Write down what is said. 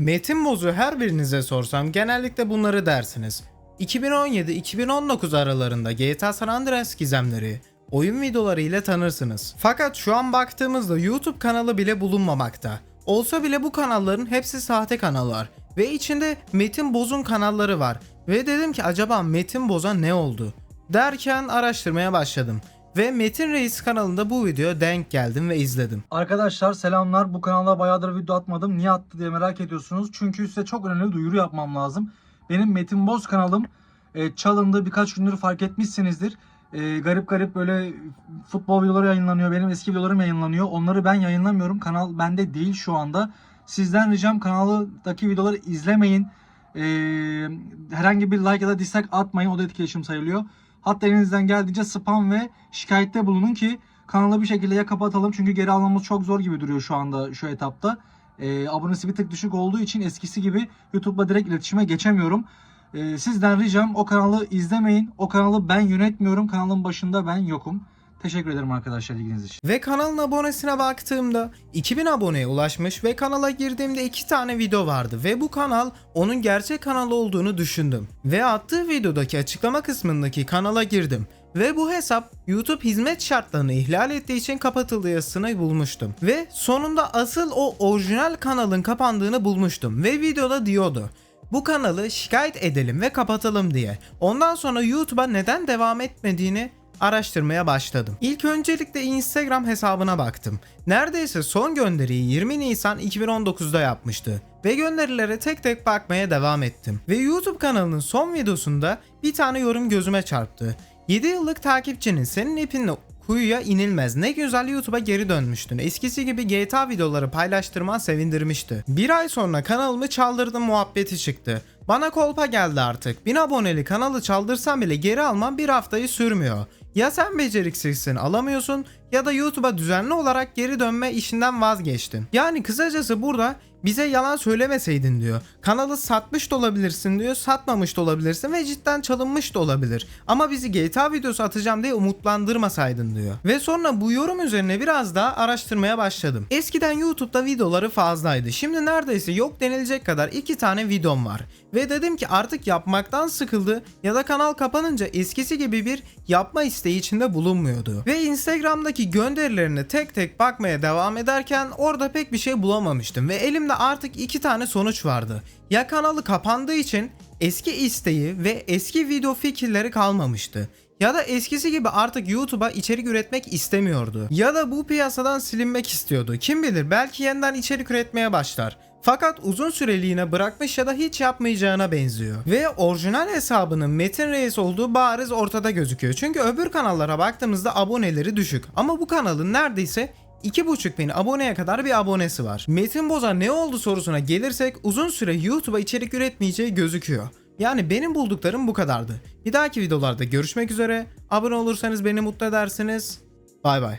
Metin Boz'u her birinize sorsam genellikle bunları dersiniz. 2017-2019 aralarında GTA San Andreas gizemleri, oyun videoları ile tanırsınız. Fakat şu an baktığımızda YouTube kanalı bile bulunmamakta. Olsa bile bu kanalların hepsi sahte kanallar ve içinde Metin Boz'un kanalları var. Ve dedim ki acaba Metin Boz'a ne oldu? Derken araştırmaya başladım. Ve Metin Reis kanalında bu videoya denk geldim ve izledim. Arkadaşlar selamlar. Bu kanala bayağıdır video atmadım. Niye attı diye merak ediyorsunuz. Çünkü size çok önemli duyuru yapmam lazım. Benim Metin Boz kanalım e, çalındı. Birkaç gündür fark etmişsinizdir. E, garip garip böyle futbol videoları yayınlanıyor. Benim eski videolarım yayınlanıyor. Onları ben yayınlamıyorum. Kanal bende değil şu anda. Sizden ricam kanaldaki videoları izlemeyin. E, herhangi bir like ya da dislike atmayın. O da etkileşim sayılıyor. Hatta elinizden geldiğince spam ve şikayette bulunun ki kanalı bir şekilde ya kapatalım çünkü geri almamız çok zor gibi duruyor şu anda şu etapta. Ee, abonesi bir tık düşük olduğu için eskisi gibi YouTube'la direkt iletişime geçemiyorum. Ee, sizden ricam o kanalı izlemeyin. O kanalı ben yönetmiyorum. Kanalın başında ben yokum. Teşekkür ederim arkadaşlar ilginiz için. Ve kanalın abonesine baktığımda 2000 aboneye ulaşmış ve kanala girdiğimde 2 tane video vardı ve bu kanal onun gerçek kanalı olduğunu düşündüm. Ve attığı videodaki açıklama kısmındaki kanala girdim. Ve bu hesap YouTube hizmet şartlarını ihlal ettiği için kapatıldığı yazısını bulmuştum. Ve sonunda asıl o orijinal kanalın kapandığını bulmuştum. Ve videoda diyordu. Bu kanalı şikayet edelim ve kapatalım diye. Ondan sonra YouTube'a neden devam etmediğini araştırmaya başladım. İlk öncelikle Instagram hesabına baktım. Neredeyse son gönderiyi 20 Nisan 2019'da yapmıştı ve gönderilere tek tek bakmaya devam ettim. Ve YouTube kanalının son videosunda bir tane yorum gözüme çarptı. 7 yıllık takipçinin senin ipinle kuyuya inilmez. Ne güzel YouTube'a geri dönmüştün. Eskisi gibi GTA videoları paylaştırman sevindirmişti. Bir ay sonra kanalımı çaldırdım muhabbeti çıktı. Bana kolpa geldi artık. 1000 aboneli kanalı çaldırsam bile geri almam bir haftayı sürmüyor. Ya sen beceriksizsin alamıyorsun ya da YouTube'a düzenli olarak geri dönme işinden vazgeçtin. Yani kısacası burada bize yalan söylemeseydin diyor. Kanalı satmış da olabilirsin diyor, satmamış da olabilirsin ve cidden çalınmış da olabilir. Ama bizi GTA videosu atacağım diye umutlandırmasaydın diyor. Ve sonra bu yorum üzerine biraz daha araştırmaya başladım. Eskiden YouTube'da videoları fazlaydı. Şimdi neredeyse yok denilecek kadar iki tane videom var. Ve dedim ki artık yapmaktan sıkıldı ya da kanal kapanınca eskisi gibi bir yapma isteği içinde bulunmuyordu. Ve Instagram'daki gönderilerine tek tek bakmaya devam ederken orada pek bir şey bulamamıştım ve elimde artık iki tane sonuç vardı. Ya kanalı kapandığı için eski isteği ve eski video fikirleri kalmamıştı. Ya da eskisi gibi artık YouTube'a içerik üretmek istemiyordu. Ya da bu piyasadan silinmek istiyordu. Kim bilir belki yeniden içerik üretmeye başlar. Fakat uzun süreliğine bırakmış ya da hiç yapmayacağına benziyor. Ve orijinal hesabının Metin Reis olduğu bariz ortada gözüküyor. Çünkü öbür kanallara baktığımızda aboneleri düşük. Ama bu kanalın neredeyse 2.5 bin aboneye kadar bir abonesi var. Metin Boz'a ne oldu sorusuna gelirsek uzun süre YouTube'a içerik üretmeyeceği gözüküyor. Yani benim bulduklarım bu kadardı. Bir dahaki videolarda görüşmek üzere. Abone olursanız beni mutlu edersiniz. Bay bay.